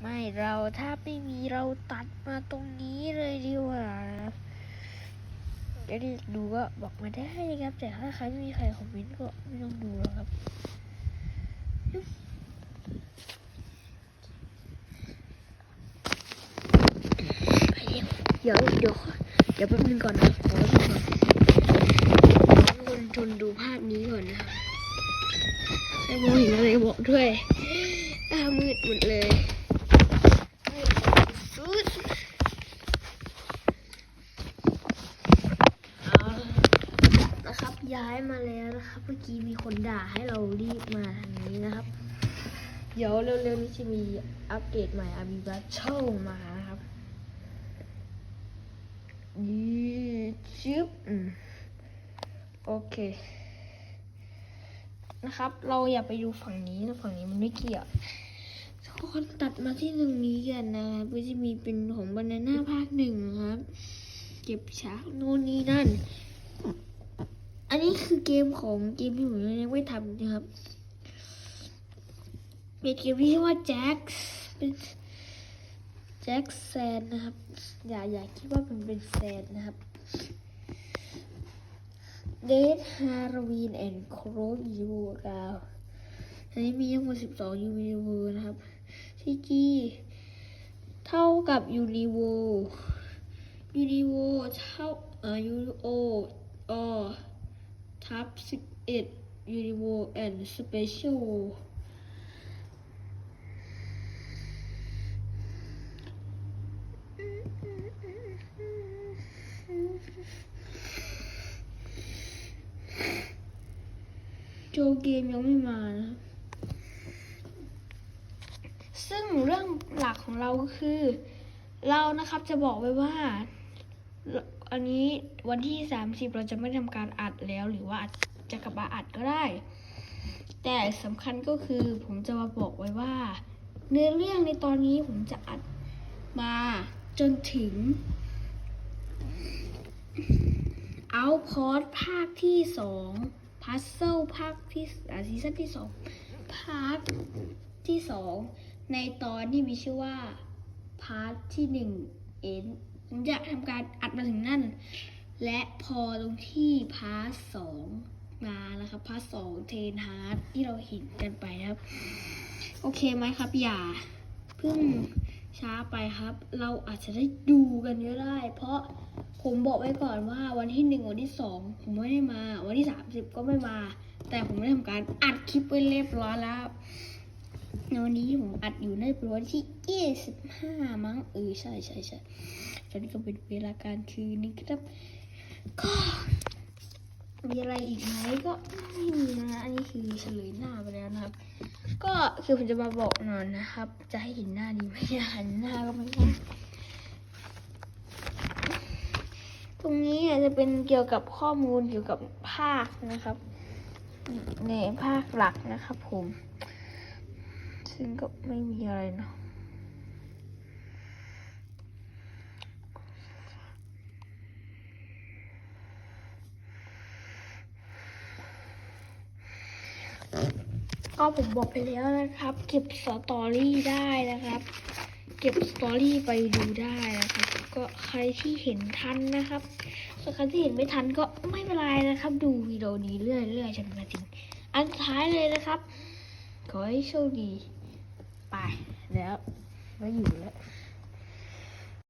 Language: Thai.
ไม่เราถ้าไม่มีเราตัดมาตรงนี้เลยดีกว่าจะได้ดูก็บอกมาได้ครับ แต่ถ้าใครไม่มีใครคอมเมนต์ก็ไม่ต้องดูหรอกครับเดี๋ยวเดี๋ยวเดี๋ยวแป๊บนึงก่อนนะขอแป๊บนึงก่อนทุกคนทนดูภาพนี้ก่อนนะครับไม่มองเห็นอะไรบอกด้วยตามืดหมดเลยสุดเอานะครับ ย้ายมาแล้วนะครับ เมื่อกี้มีคนด่าให้เรารีบมาทางนี้นะครับ เดี๋ยวเร็วๆนี้จะมีอัปเดตใหม่อาบีบัตเช่ามานะครับนี่จึ๊บอืมโอเค นะครับ เราอย่าไปดูฝั่งนี้นะฝั่งนี้มันไม่เกี่ยวทุกคนตัดมาที่ตรงนี้กันนะครับก็จะมีเป็นของบานาน่าภาคหนึ่งครับ เก็บฉากโน่นนี่นั่น นี้คือเกมของเกมที่ผมยังไม่ทำนะครับ เป็นเกมที่ชื่อว่าแจ็คเป็นแจ็คแซนนะครับ อย่าอย่าคิดว่ามันเป็นแซนนะครับเดทฮาโลวีนแอนด์โครอีโวกาวอันนี้มีทั้งหมด12ยูนิเวอร์นะครับซีจีเท่ากับยูนิโวยูนิโวเท่าเอ่อยูโออ ทับ11ยูนิโวแอนด์สเปเชียลโจเกมยังไม่มานะซึ่งเรื่องหลักของเราก็คือ เรานะครับจะบอกไว้ว่า อันนี้วันที่ 30 เราจะไม่ทำการอัดแล้วหรือว่าจะกลับมาอัดก็ได้ แต่สำคัญก็คือผมจะมาบอกไว้ว่า เนื้อเรื่องในตอนนี้ผมจะอัดมาจนถึงเอาพอดภาคที่สองพัซเซิลภาคที่อาซีซั่นที่สองพาร์ทที่สองในตอนที่มีชื่อว่าพาร์ทที่หนึ่งเอ็น ผมจะทำการอัดมาถึงนั่น และพอตรงที่พาร์ทสองมานะครับพาร์ทสองเทนฮาร์ดที่เราเห็นกันไปครับ โอเคไหมครับ อย่าเพิ่งช้าไปครับ เราอาจจะได้ดูกันก็ได้ เพราะผมบอกไว้ก่อนว่าวันที่หนึ่งวันที่สองผมไม่ได้มา วันที่สามสิบก็ไม่มา แต่ผมได้ทำการอัดคลิปไว้เรียบร้อยแล้ว ในวันนี้ผมอัดอยู่ในป็นวันที่ยี่สิบห้ามั้งเออใช่ใช่ใช่ตอนนี้ก็เป็นเวลากางคืนนี่ครับ ก็มีอะไรอีกไหมก็ไม่มีนะ อันนี้คือเฉลยหน้าไปแล้วนะครับ ก็คือผมจะมาบอกหน่อยนะครับ จะให้เห็นหน้าดีไหมหันหน้าก็ไม่ได้ตรงนี้จะเป็นเกี่ยวกับข้อมูลเกี่ยวกับภาคนะครับ ในภาคหลักนะครับผม ซึ่งก็ไม่มีอะไรนะก็ผมบอกไปแล้วนะครับ เก็บสตอรี่ได้นะครับ เก็บสตอรี่ไปดูได้นะครับ ก็ใครที่เห็นทันนะครับส่วนใครที่เห็นไม่ทันก็ไม่เป็นไรนะครับ ดูวิดีโอนี้เรื่อยๆจนมาถึงอันสุดท้ายเลยนะครับ ขอให้โชคดี ไปแล้วไม่อยู่แล้ว